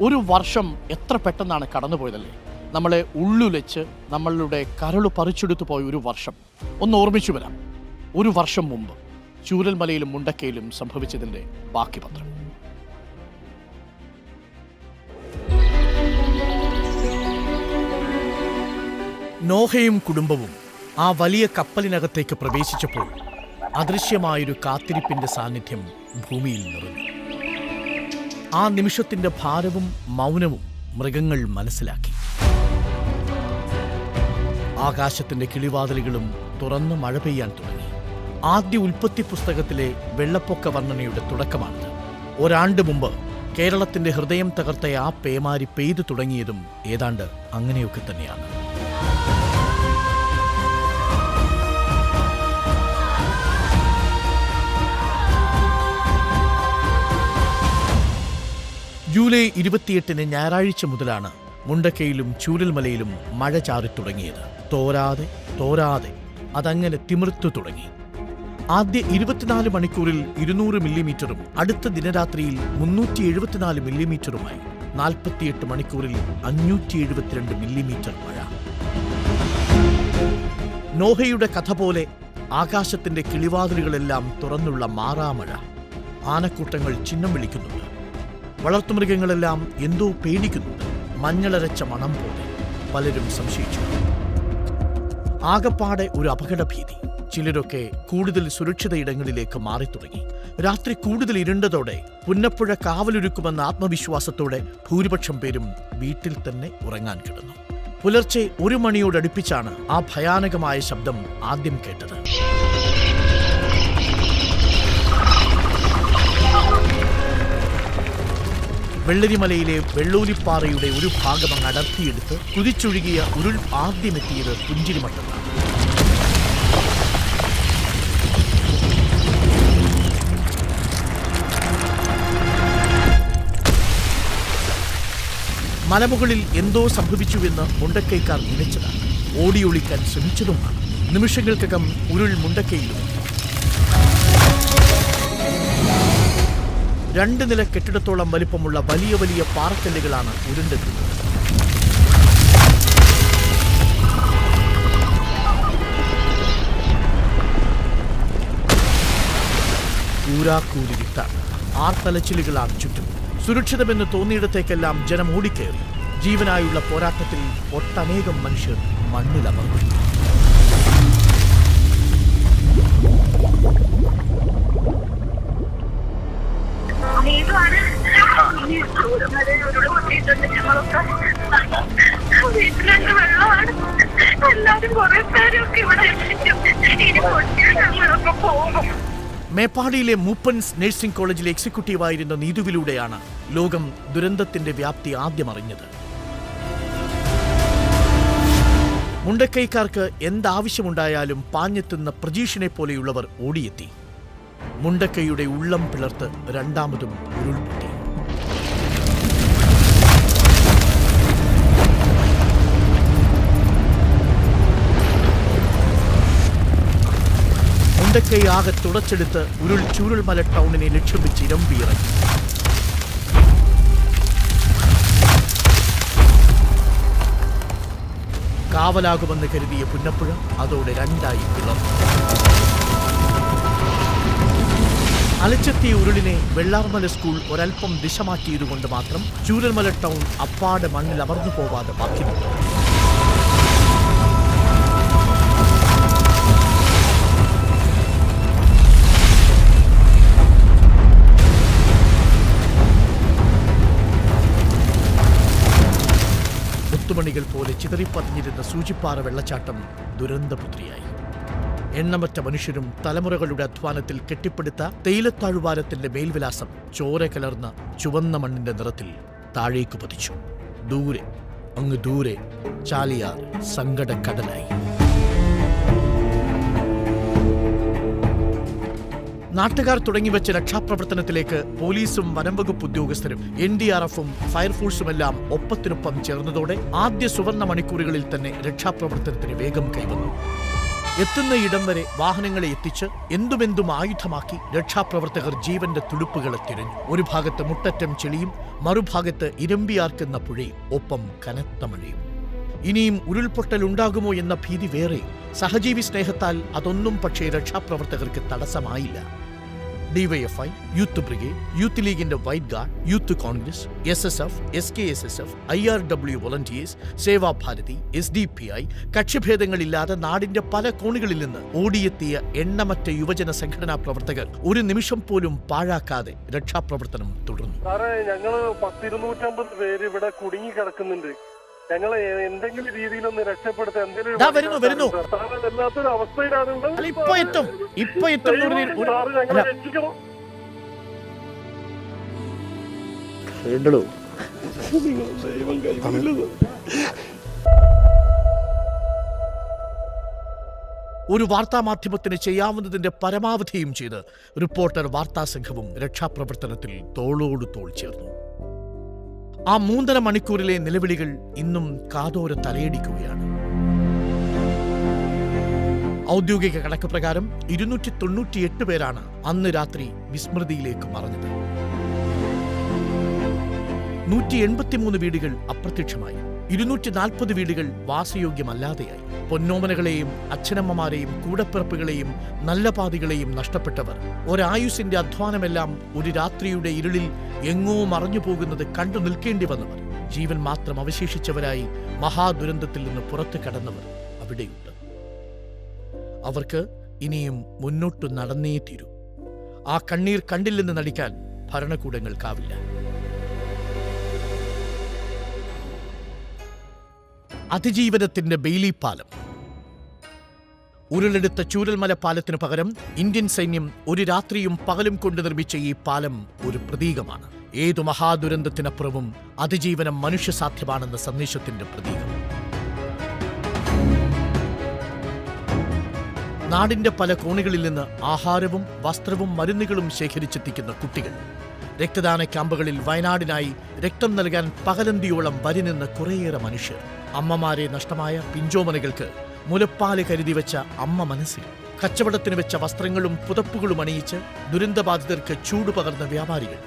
ഒരു വർഷം എത്ര പെട്ടെന്നാണ് കടന്നുപോയതല്ലേ? നമ്മളെ ഉള്ളുലച്ച് നമ്മളുടെ കരൾ പറിച്ചെടുത്തു പോയ ഒരു വർഷം. ഒന്ന് ഓർമ്മിച്ചു വരാം. ഒരു വർഷം മുമ്പ് ചൂരൽമലയിലും മുണ്ടക്കയിലും സംഭവിച്ചതിന്റെ ബാക്കി പത്രം നോഹയും കുടുംബവും ആ വലിയ കപ്പലിനകത്തേക്ക് പ്രവേശിച്ചപ്പോൾ അദൃശ്യമായൊരു കാത്തിരിപ്പിന്റെ സാന്നിധ്യം ഭൂമിയിൽ നിറഞ്ഞു. ആ നിമിഷത്തിന്റെ ഭാരവും മൗനവും മൃഗങ്ങൾ മനസ്സിലാക്കി. ആകാശത്തിന്റെ കിളിവാതിലുകളും തുറന്ന് മഴ പെയ്യാൻ തുടങ്ങി. ആദ്യ ഉൽപ്പത്തി പുസ്തകത്തിലെ വെള്ളപ്പൊക്ക വർണനയുടെ തുടക്കമാണിത്. ഒരാണ്ട് മുമ്പ് കേരളത്തിന്റെ ഹൃദയം തകർത്ത ആ പേമാരി പെയ്തു തുടങ്ങിയതും ഏതാണ്ട് അങ്ങനെയൊക്കെ തന്നെയാണ്. ജൂലൈ ഇരുപത്തിയെട്ടിന് ഞായറാഴ്ച മുതലാണ് മുണ്ടക്കയിലും ചൂരൽമലയിലും മഴ ചാറിത്തുടങ്ങിയത് തോരാതെ തോരാതെ അതങ്ങനെ തിമിർത്തു തുടങ്ങി. ആദ്യ ഇരുപത്തിനാല് മണിക്കൂറിൽ ഇരുന്നൂറ് മില്ലിമീറ്ററും അടുത്ത ദിനരാത്രിയിൽ മുന്നൂറ്റി എഴുപത്തിനാല് മില്ലിമീറ്ററുമായി നാൽപ്പത്തിയെട്ട് മണിക്കൂറിൽ അഞ്ഞൂറ്റി എഴുപത്തിരണ്ട് മില്ലിമീറ്റർ മഴ. നോഹയുടെ കഥ പോലെ ആകാശത്തിന്റെ കിളിവാതിലുകളെല്ലാം തുറന്നുള്ള മാറാമഴ. ആനക്കൂട്ടങ്ങൾ ചിഹ്നം വിളിക്കുന്നുണ്ട് വളർത്തുമൃഗങ്ങളെല്ലാം എന്തോ പേടിക്കുന്നു. മഞ്ഞളരച്ച മണം പോലെ. പലരും സംശയിച്ചു. ആകപ്പാടെ ഒരു അപകടഭീതി. ചിലരൊക്കെ കൂടുതൽ സുരക്ഷിത ഇടങ്ങളിലേക്ക് മാറി തുടങ്ങി രാത്രി കൂടുതൽ ഇരുണ്ടതോടെ പുന്നപ്പുഴ കാവലൊരുക്കുമെന്ന ആത്മവിശ്വാസത്തോടെ ഭൂരിപക്ഷം പേരും വീട്ടിൽ തന്നെ ഉറങ്ങാൻ കിടന്നു. പുലർച്ചെ ഒരു മണിയോടടുപ്പിച്ചാണ് ആ ഭയാനകമായ ശബ്ദം ആദ്യം കേട്ടത്. വെള്ളരിമലയിലെ വെള്ളൂലിപ്പാറയുടെ ഒരു ഭാഗം അങ്ങ് അടർത്തിയെടുത്ത് കുതിച്ചൊഴുകിയ ഉരുൾ ആദ്യമെത്തിയത് പുഞ്ചിരിമട്ടത്താണ് മലമുകളിൽ എന്തോ സംഭവിച്ചുവെന്ന് മുണ്ടക്കൈക്കാർ നിലച്ചതാണ് ഓടിയൊളിക്കാൻ ശ്രമിച്ചതുമാണ്. നിമിഷങ്ങൾക്കകം ഉരുൾ മുണ്ടക്കയിലും രണ്ട് നില കെട്ടിടത്തോളം വലിപ്പമുള്ള വലിയ വലിയ പാറക്കല്ലുകളാണ് ഉരുണ്ടെത്തുന്നത് കൂരാക്കൂരി വിട്ടാണ് ആർത്തലച്ചിലുകളാണ് ചുറ്റും. സുരക്ഷിതമെന്ന് തോന്നിയിടത്തേക്കെല്ലാം ജനം ഓടിക്കയറി ജീവനായുള്ള പോരാട്ടത്തിൽ ഒട്ടനേകം മനുഷ്യർ മണ്ണിലമർന്നു. മേപ്പാടിയിലെ മൂപ്പൻസ് നഴ്സിംഗ് കോളേജിലെ എക്സിക്യൂട്ടീവായിരുന്ന നീതുവിലൂടെയാണ് ലോകം ദുരന്തത്തിന്റെ വ്യാപ്തി ആദ്യം അറിഞ്ഞത്. മുണ്ടക്കൈക്കാർക്ക് എന്താവശ്യമുണ്ടായാലും പാഞ്ഞെത്തുന്ന പ്രജീഷിനെ പോലെയുള്ളവർ ഓടിയെത്തി. മുണ്ടക്കൈയുടെ ഉള്ളം പിളർത്ത് രണ്ടാമതും ഉരുൾപൊട്ടി. മുണ്ടക്കൈ ആകെ തുടച്ചെടുത്ത് ഉരുൾ ചൂരൽമല ടൗണിനെ ലക്ഷ്യം ഇരമ്പിയിറങ്ങി. കാവലാകുമെന്ന് കരുതിയ പുന്നപ്പുഴ അതോടെ രണ്ടായി പിളർന്നു. അലച്ചെത്തിയ ഉരുളിനെ വെള്ളാർമല സ്കൂൾ ഒരൽപ്പം ദിശ മാറ്റിയതുകൊണ്ട് മാത്രം ചൂരൽമല ടൗൺ അപ്പാടെ മണ്ണിൽ അമർന്നു പോവാതെ ബാക്കി ചിതറിപ്പതിഞ്ഞിരുന്ന സൂചിപ്പാറ വെള്ളച്ചാട്ടം ദുരന്തപുത്രിയായി. എണ്ണമറ്റ മനുഷ്യരും തലമുറകളുടെ അധ്വാനത്തിൽ കെട്ടിപ്പടുത്ത തേയിലത്താഴ്വാരത്തിന്റെ മേൽവിലാസം ചോര കലർന്ന ചുവന്ന മണ്ണിന്റെ നിറത്തിൽ താഴേക്ക് പതിച്ചു. ദൂരെ അങ്ങ് ദൂരെ ചാലിയാർ സങ്കടക്കടലായി. നാട്ടുകാർ തുടങ്ങിവെച്ച രക്ഷാപ്രവർത്തനത്തിലേക്ക് പോലീസും വനംവകുപ്പ് ഉദ്യോഗസ്ഥരും എൻ ഡി ആർ എഫും ഫയർഫോഴ്സുമെല്ലാം ഒപ്പത്തിനൊപ്പം ചേർന്നതോടെ ആദ്യ സുവർണ മണിക്കൂറുകളിൽ തന്നെ രക്ഷാപ്രവർത്തനത്തിന് വേഗം കൈവന്നു. എത്തുന്ന ഇടം വരെ വാഹനങ്ങളെ എത്തിച്ച് എന്തുമെന്തും ആയുധമാക്കി രക്ഷാപ്രവർത്തകർ ജീവന്റെ തുടുപ്പുകളെ തിരഞ്ഞു. ഒരു ഭാഗത്ത് മുട്ടറ്റം ചെളിയും മറുഭാഗത്ത് ഇരമ്പിയാർക്കുന്ന പുഴയും ഒപ്പം കനത്ത മഴയും. ഇനിയും ഉരുൾപൊട്ടൽ ഉണ്ടാകുമോ എന്ന ഭീതി വേറെ. സഹജീവി സ്നേഹത്താൽ അതൊന്നും പക്ഷേ രക്ഷാപ്രവർത്തകർക്ക് തടസ്സമായില്ല. ഡിവൈഎഫ്ഐ യൂത്ത് ബ്രിഗേഡ് യൂത്ത് ലീഗിന്റെ white guard youth congress S S F S K S S F I R W volunteers Sevabharati S D P I കക്ഷിഭേദങ്ങളില്ലാതെ നാടിന്റെ പല കോണുകളിൽ നിന്ന് ഓടിയെത്തിയ എണ്ണമറ്റ യുവജന സംഘടനാ പ്രവർത്തകർ ഒരു നിമിഷം പോലും പാഴാക്കാതെ രക്ഷാപ്രവർത്തനം തുടർന്നു ഞങ്ങൾ പത്തിരുന്നൂറ്റമ്പത് പേര് ഇവിടെ കുടുങ്ങി കിടക്കുന്നുണ്ട്. ഞങ്ങളെ എന്തെങ്കിലും രീതിയിലൊന്ന് രക്ഷപ്പെടുത്താൻ എന്തെങ്കിലും ദാ വരുന്നു, വരുന്നു. സാറേ വല്ലാത്തൊരു അവസ്ഥയിലാണ് ഇപ്പൊ എത്തും. ഇപ്പൊ എത്തും ഒരു- മാധ്യമത്തിന് ഒരു വാർത്താമാധ്യമത്തിന് ചെയ്യാവുന്നതിന്റെ പരമാവധിയും ചെയ്ത് റിപ്പോർട്ടർ വാർത്താ സംഘവും രക്ഷാപ്രവർത്തനത്തിൽ തോളോട് തോൾ ചേർന്നു. ആ മൂന്നര മണിക്കൂറിലെ നിലവിളികൾ ഇന്നും കാതോര തലയടിക്കുകയാണ്. ഔദ്യോഗിക കണക്ക് പ്രകാരം ഇരുന്നൂറ്റി തൊണ്ണൂറ്റിയെട്ട് പേരാണ് അന്ന് രാത്രി വിസ്മൃതിയിലേക്ക് മറഞ്ഞത്. നൂറ്റി എൺപത്തിമൂന്ന് വീടുകൾ അപ്രത്യക്ഷമായി. ഇരുന്നൂറ്റി നാൽപ്പത് വീടുകൾ വാസയോഗ്യമല്ലാതെയായി. പൊന്നോമനകളെയും അച്ഛനമ്മമാരെയും കൂടപ്പിറപ്പുകളെയും നല്ല പാതികളെയും നഷ്ടപ്പെട്ടവർ. ഒരായുസിന്റെ അധ്വാനമെല്ലാം ഒരു രാത്രിയുടെ ഇരുളിൽ എങ്ങോ മറഞ്ഞു പോകുന്നത് കണ്ടു നിൽക്കേണ്ടി വന്നവർ. ജീവൻ മാത്രം അവശേഷിച്ചവരായി മഹാദുരന്തത്തിൽ നിന്ന് പുറത്തു കടന്നവർ അവിടെയുണ്ട്. അവർക്ക് ഇനിയും മുന്നോട്ട് നടന്നേ തീരൂ. ആ കണ്ണീർ കണ്ടില്ലെന്ന് നടിക്കാൻ ഭരണകൂടങ്ങൾക്കാവില്ല അതിജീവനത്തിന്റെ ബെയിലി പാലം ഉരുളെടുത്ത ചൂരൽമല പാലത്തിന് പകരം ഇന്ത്യൻ സൈന്യം ഒരു രാത്രിയും പകലും കൊണ്ട് നിർമ്മിച്ച ഈ പാലം ഒരു പ്രതീകമാണ്. ഏതു മഹാദുരന്തത്തിനപ്പുറവും അതിജീവനം മനുഷ്യ സാധ്യമാണെന്ന സന്ദേശത്തിന്റെ പ്രതീകം. നാടിന്റെ പല കോണുകളിൽ നിന്ന് ആഹാരവും വസ്ത്രവും മരുന്നുകളും ശേഖരിച്ചെത്തിക്കുന്ന കുട്ടികൾ. രക്തദാന ക്യാമ്പുകളിൽ വയനാടിനായി രക്തം നൽകാൻ പകലന്തിയോളം വരി നിന്ന് കുറേയേറെ മനുഷ്യർ. അമ്മമാരെ നഷ്ടമായ പിഞ്ചോമനകൾക്ക് മുലപ്പാൽ കരുതി വെച്ച അമ്മ മനസ്സിൽ കച്ചവടത്തിന് വെച്ച വസ്ത്രങ്ങളും പുതപ്പുകളും അണിയിച്ച് ദുരന്തബാധിതർക്ക് ചൂട് പകർന്ന വ്യാപാരികൾ.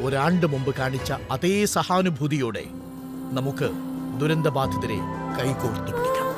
ഒരാണ്ട് മുമ്പ് കാണിച്ച അതേ സഹാനുഭൂതിയോടെ നമുക്ക് ദുരന്തബാധിതരെ കൈകോർത്തു പിടിക്കാം.